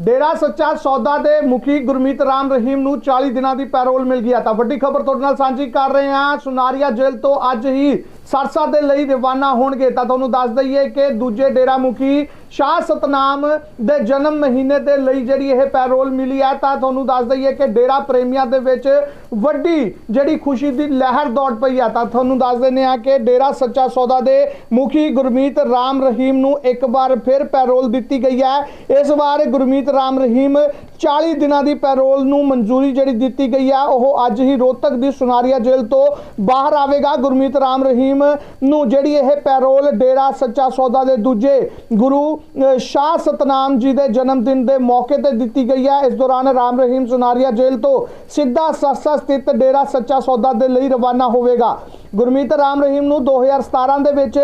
ਡੇਰਾ ਸੱਚਾ ਸੌਦਾ ਦੇ ਮੁਖੀ ਗੁਰਮੀਤ ਰਾਮ ਰਹੀਮ ਨੂੰ 40 ਦਿਨਾਂ ਦੀ ਪੈਰੋਲ ਮਿਲ ਗਿਆ ਤਾਂ ਵੱਡੀ ਖਬਰ ਤੁਹਾਡੇ ਨਾਲ ਸਾਂਝੀ ਕਰ ਰਹੇ ਹਾਂ। ਸੁਨਾਰੀਆ ਜੇਲ੍ਹ ਤੋਂ ਅੱਜ ਹੀ ਸਰਸਾ ਦੇ ਲਈ ਰਵਾਨਾ ਹੋਣਗੇ ਤਾਂ ਤੁਹਾਨੂੰ ਦੱਸ ਦਈਏ ਕਿ ਦੂਜੇ ਡੇਰਾ ਮੁਖੀ ਸ਼ਾਹ ਸਤਨਾਮ ਦੇ ਜਨਮ ਮਹੀਨੇ ਦੇ ਲਈ ਜਿਹੜੀ ਇਹ ਪੈਰੋਲ ਮਿਲੀ ਹੈ ਤਾਂ ਤੁਹਾਨੂੰ ਦੱਸ ਦਈਏ ਕਿ ਡੇਰਾ ਪ੍ਰੇਮੀਆਂ ਦੇ ਵਿੱਚ ਵੱਡੀ ਜਿਹੜੀ ਖੁਸ਼ੀ ਦੀ ਲਹਿਰ ਦੌੜ ਪਈ ਆ ਤਾਂ ਤੁਹਾਨੂੰ ਦੱਸ ਦਿੰਦੇ ਆ ਕਿ ਡੇਰਾ ਸੱਚਾ ਸੌਦਾ ਦੇ ਮੁਖੀ ਗੁਰਮੀਤ ਰਾਮ ਰਹੀਮ ਨੂੰ ਇੱਕ ਵਾਰ ਫਿਰ ਪੈਰੋਲ ਦਿੱਤੀ ਗਈ ਹੈ। ਇਸ ਵਾਰ ਗੁਰਮੀਤ ਰਾਮ ਰਹੀਮ 40 ਦਿਨਾਂ ਦੀ ਪੈਰੋਲ ਨੂੰ ਮਨਜ਼ੂਰੀ ਜਿਹੜੀ ਦਿੱਤੀ ਗਈ ਹੈ, ਉਹ ਅੱਜ ਹੀ ਰੋਹਤਕ ਦੀ ਸੁਨਾਰੀਆ ਜੇਲ੍ਹ ਤੋਂ ਬਾਹਰ ਆਵੇਗਾ। ਗੁਰਮੀਤ ਰਾਮ ਰਹੀਮ ਨੂੰ ਜਿਹੜੀ ਇਹ ਪੈਰੋਲ ਡੇਰਾ ਸੱਚਾ ਸੌਦਾ ਦੇ ਦੂਜੇ ਗੁਰੂ ਅ, ਸ਼ਾਹ ਸਤਨਾਮ ਜੀ ਦੇ ਜਨਮ ਦਿਨ ਦੇ ਮੌਕੇ ਤੇ ਦਿੱਤੀ ਗਈ ਹੈ। ਇਸ ਦੌਰਾਨ ਰਾਮ ਰਹੀਮ ਸੁਨਾਰੀਆ ਜੇਲ੍ਹ ਤੋਂ ਸਿੱਧਾ ਸਰਸਾ ਸਥਿਤ ਡੇਰਾ ਸੱਚਾ ਸੌਦਾ ਦੇ ਲਈ ਰਵਾਨਾ ਹੋਵੇਗਾ। ਗੁਰਮੀਤ ਰਾਮ ਰਹੀਮ ਨੂੰ 2017 ਦੇ ਵਿੱਚ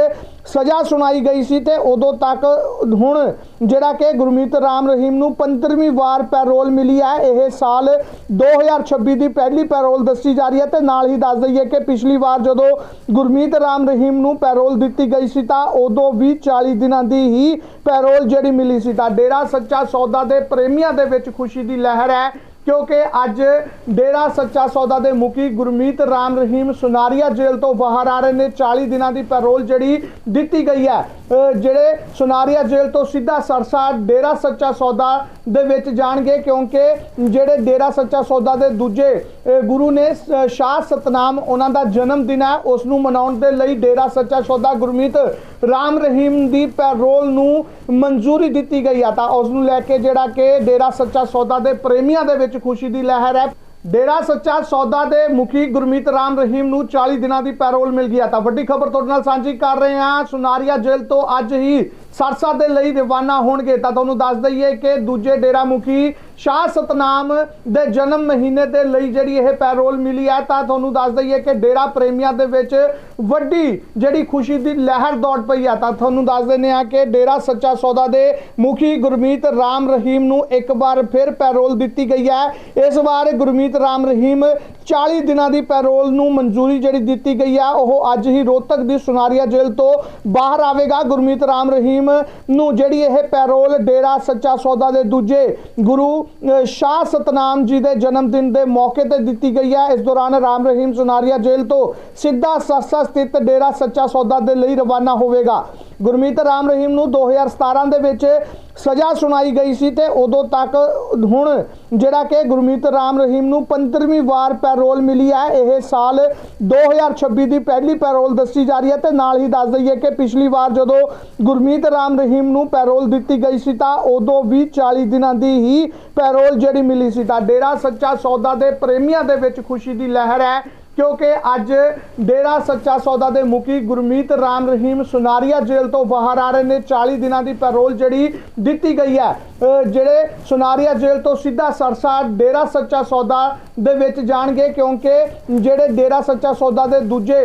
ਸਜ਼ਾ ਸੁਣਾਈ ਗਈ ਸੀ ਤੇ ਉਦੋਂ ਤੱਕ ਹੁਣ ਜਿਹੜਾ ਕਿ ਗੁਰਮੀਤ ਰਾਮ ਰਹੀਮ ਨੂੰ 15ਵੀਂ ਵਾਰ ਪੈਰੋਲ ਮਿਲੀ ਹੈ, ਇਹ ਸਾਲ 2026 ਦੀ ਪਹਿਲੀ ਪੈਰੋਲ ਦੱਸੀ ਜਾ ਰਹੀ ਹੈ ਤੇ ਨਾਲ ਹੀ ਦੱਸ ਦਈਏ ਕਿ ਪਿਛਲੀ ਵਾਰ ਜਦੋਂ ਗੁਰਮੀਤ ਰਾਮ ਰਹੀਮ ਨੂੰ ਪੈਰੋਲ ਦਿੱਤੀ ਗਈ ਸੀ ਤਾਂ ਉਦੋਂ ਵੀ 40 ਦਿਨਾਂ ਦੀ ਹੀ ਪੈਰੋਲ ਜਿਹੜੀ ਮਿਲੀ ਸੀ ਤਾਂ ਡੇਰਾ ਸੱਚਾ ਸੌਦਾ ਦੇ ਪ੍ਰੇਮੀਆਂ ਦੇ ਵਿੱਚ ਖੁਸ਼ੀ ਦੀ ਲਹਿਰ ਹੈ। ਕਿਉਂਕਿ ਅੱਜ ਡੇਰਾ ਸੱਚਾ ਸੌਦਾ ਦੇ ਮੁਖੀ ਗੁਰਮੀਤ ਰਾਮ ਰਹੀਮ ਸੁਨਾਰੀਆ ਜੇਲ੍ਹ ਤੋਂ ਬਾਹਰ ਆ ਰਹੇ ਨੇ। 40 ਦਿਨਾਂ ਦੀ ਪੈਰੋਲ ਜਿਹੜੀ ਦਿੱਤੀ ਗਈ ਹੈ ਜਿਹੜੇ ਸੁਨਾਰੀਆ ਜੇਲ੍ਹ ਤੋਂ ਸਿੱਧਾ ਸਰਸਾ ਡੇਰਾ ਸੱਚਾ ਸੌਦਾ ਦੇ ਵਿੱਚ ਜਾਣਗੇ ਕਿਉਂਕਿ ਜਿਹੜੇ ਡੇਰਾ ਸੱਚਾ ਸੌਦਾ ਦੇ ਦੂਜੇ ਗੁਰੂ ਨੇ ਸ- ਸ਼ਾਹ ਸਤਨਾਮ ਉਹਨਾਂ ਦਾ ਜਨਮ ਦਿਨ ਹੈ। ਉਸ ਨੂੰ ਮਨਾਉਣ ਦੇ ਲਈ ਡੇਰਾ ਸੱਚਾ ਸੌਦਾ ਗੁਰਮੀਤ ਰਾਮ ਰਹੀਮ ਦੀ ਪੈਰੋਲ ਨੂੰ ਮਨਜ਼ੂਰੀ ਦਿੱਤੀ ਗਈ ਆ ਤਾਂ ਉਸ ਨੂੰ ਲੈ ਕੇ ਜਿਹੜਾ ਕਿ ਡੇਰਾ ਸੱਚਾ ਸੌਦਾ ਦੇ ਪ੍ਰੇਮੀਆਂ ਦੇ ਵਿੱਚ ਖੁਸ਼ੀ ਦੀ ਲਹਿਰ ਹੈ। ਡੇਰਾ ਸੱਚਾ ਸੌਦਾ ਦੇ ਮੁਖੀ ਗੁਰਮੀਤ ਰਾਮ ਰਹੀਮ ਨੂੰ 40 ਦਿਨਾਂ ਦੀ ਪੈਰੋਲ ਮਿਲ ਗਿਆ ਤਾਂ ਵੱਡੀ ਖਬਰ ਤੁਹਾਡੇ ਨਾਲ ਸਾਂਝੀ ਕਰ ਰਹੇ ਹਾਂ। ਸੁਨਾਰੀਆ ਜੇਲ੍ਹ ਤੋਂ ਅੱਜ ਹੀ ਸਰਸਾ ਦੇ ਲਈ ਰਵਾਨਾ ਹੋਣਗੇ ਤਾਂ ਤੁਹਾਨੂੰ ਦੱਸ ਦਈਏ ਕਿ ਦੂਜੇ ਡੇਰਾ ਮੁਖੀ ਸ਼ਾਹ ਸਤਨਾਮ ਦੇ ਜਨਮ ਮਹੀਨੇ ਦੇ ਲਈ ਜਿਹੜੀ ਇਹ ਪੈਰੋਲ ਮਿਲੀ ਹੈ, ਤਾਂ ਤੁਹਾਨੂੰ ਦੱਸ ਦਈਏ ਕਿ ਡੇਰਾ ਪ੍ਰੇਮੀਆਂ ਦੇ ਵਿੱਚ ਵੱਡੀ ਜਿਹੜੀ ਖੁਸ਼ੀ ਦੀ ਲਹਿਰ ਦੌੜ ਪਈ ਆ ਤਾਂ ਤੁਹਾਨੂੰ ਦੱਸ ਦਿੰਦੇ ਆ ਕਿ ਡੇਰਾ ਸੱਚਾ ਸੌਦਾ ਦੇ ਮੁਖੀ ਗੁਰਮੀਤ ਰਾਮ ਰਹੀਮ ਨੂੰ ਇੱਕ ਵਾਰ ਫਿਰ ਪੈਰੋਲ ਦਿੱਤੀ ਗਈ ਹੈ। ਇਸ ਵਾਰ ਗੁਰਮੀਤ ਰਾਮ ਰਹੀਮ 40 ਦਿਨਾਂ ਦੀ ਪੈਰੋਲ ਨੂੰ ਮਨਜ਼ੂਰੀ ਜਿਹੜੀ ਦਿੱਤੀ ਗਈ ਹੈ, ਉਹ ਅੱਜ ਹੀ ਰੋਹਤਕ ਦੀ ਸੁਨਾਰੀਆ ਜੇਲ੍ਹ ਤੋਂ ਬਾਹਰ ਆਵੇਗਾ। ਗੁਰਮੀਤ ਰਾਮ ਰਹੀਮ ਨੂੰ ਜਿਹੜੀ ਇਹ ਪੈਰੋਲ ਡੇਰਾ ਸੱਚਾ ਸੌਦਾ ਦੇ ਦੂਜੇ ਗੁਰੂ ਸ਼ਾਹ ਸਤਨਾਮ ਜੀ ਦੇ ਜਨਮ ਦਿਨ ਦੇ ਮੌਕੇ ਤੇ ਦਿੱਤੀ ਗਈ ਹੈ। ਇਸ ਦੌਰਾਨ ਰਾਮ ਰਹੀਮ ਸੁਨਾਰੀਆ ਜੇਲ੍ਹ ਤੋਂ ਸਿੱਧਾ ਸਰਸਾ ਸਥਿਤ ਡੇਰਾ ਸੱਚਾ ਸੌਦਾ ਦੇ ਲਈ ਰਵਾਨਾ ਹੋਵੇਗਾ। ਗੁਰਮੀਤ ਰਾਮ ਰਹੀਮ ਨੂੰ 2017 ਦੇ ਵਿੱਚ ਸਜ਼ਾ ਸੁਣਾਈ ਗਈ ਸੀ ਤੇ ਉਦੋਂ ਤੱਕ ਹੁਣ ਜਿਹੜਾ ਕਿ ਗੁਰਮੀਤ ਰਾਮ ਰਹੀਮ ਨੂੰ 15ਵੀਂ ਵਾਰ ਪੈਰੋਲ ਮਿਲੀ ਹੈ, ਇਹ ਸਾਲ 2026 ਦੀ ਪਹਿਲੀ ਪੈਰੋਲ ਦੱਸੀ ਜਾ ਰਹੀ ਹੈ ਤੇ ਨਾਲ ਹੀ ਦੱਸ ਦਈਏ ਕਿ ਪਿਛਲੀ ਵਾਰ ਜਦੋਂ ਗੁਰਮੀਤ ਰਾਮ ਰਹੀਮ ਨੂੰ ਪੈਰੋਲ ਦਿੱਤੀ ਗਈ ਸੀ ਤਾਂ ਉਦੋਂ ਵੀ 40 ਦਿਨਾਂ ਦੀ ਹੀ ਪੈਰੋਲ ਜਿਹੜੀ ਮਿਲੀ ਸੀ। ਤਾਂ ਡੇਰਾ ਸੱਚਾ ਸੌਦਾ ਦੇ ਪ੍ਰੇਮੀਆਂ ਦੇ ਵਿੱਚ ਖੁਸ਼ੀ ਦੀ ਲਹਿਰ ਹੈ। ਕਿਉਂਕਿ ਅੱਜ ਡੇਰਾ ਸੱਚਾ ਸੌਦਾ ਦੇ ਮੁਖੀ ਗੁਰਮੀਤ ਰਾਮ ਰਹੀਮ ਸੁਨਾਰੀਆ ਜੇਲ੍ਹ ਤੋਂ ਬਾਹਰ ਆ ਰਹੇ ਨੇ। 40 ਦਿਨਾਂ ਦੀ ਪੈਰੋਲ ਜਿਹੜੀ ਦਿੱਤੀ ਗਈ ਹੈ। ਜਿਹੜੇ ਸੁਨਾਰੀਆ ਜੇਲ੍ਹ ਤੋਂ ਸਿੱਧਾ ਸਰਸਾ ਡੇਰਾ ਸੱਚਾ ਸੌਦਾ ਦੇ ਵਿੱਚ ਜਾਣਗੇ ਕਿਉਂਕਿ ਜਿਹੜੇ ਡੇਰਾ ਸੱਚਾ ਸੌਦਾ ਦੇ ਦੂਜੇ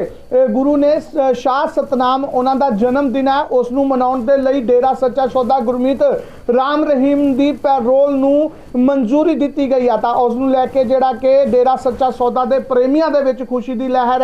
ਗੁਰੂ ਨੇ ਸ- ਸ਼ਾਹ ਸਤਨਾਮ ਉਹਨਾਂ ਦਾ ਜਨਮ ਦਿਨ ਹੈ। ਉਸ ਨੂੰ ਮਨਾਉਣ ਦੇ ਲਈ ਡੇਰਾ ਸੱਚਾ ਸੌਦਾ ਗੁਰਮੀਤ ਰਾਮ ਰਹੀਮ ਦੀ ਪੈਰੋਲ ਨੂੰ ਮਨਜ਼ੂਰੀ ਦਿੱਤੀ ਗਈ ਆ ਤਾਂ ਉਸ ਨੂੰ ਲੈ ਕੇ ਜਿਹੜਾ ਕਿ ਡੇਰਾ ਸੱਚਾ ਸੌਦਾ ਦੇ ਪ੍ਰੇਮੀਆਂ ਦੇ ਵਿੱਚ ਖੁਸ਼ੀ ਦੀ ਲਹਿਰ ਹੈ।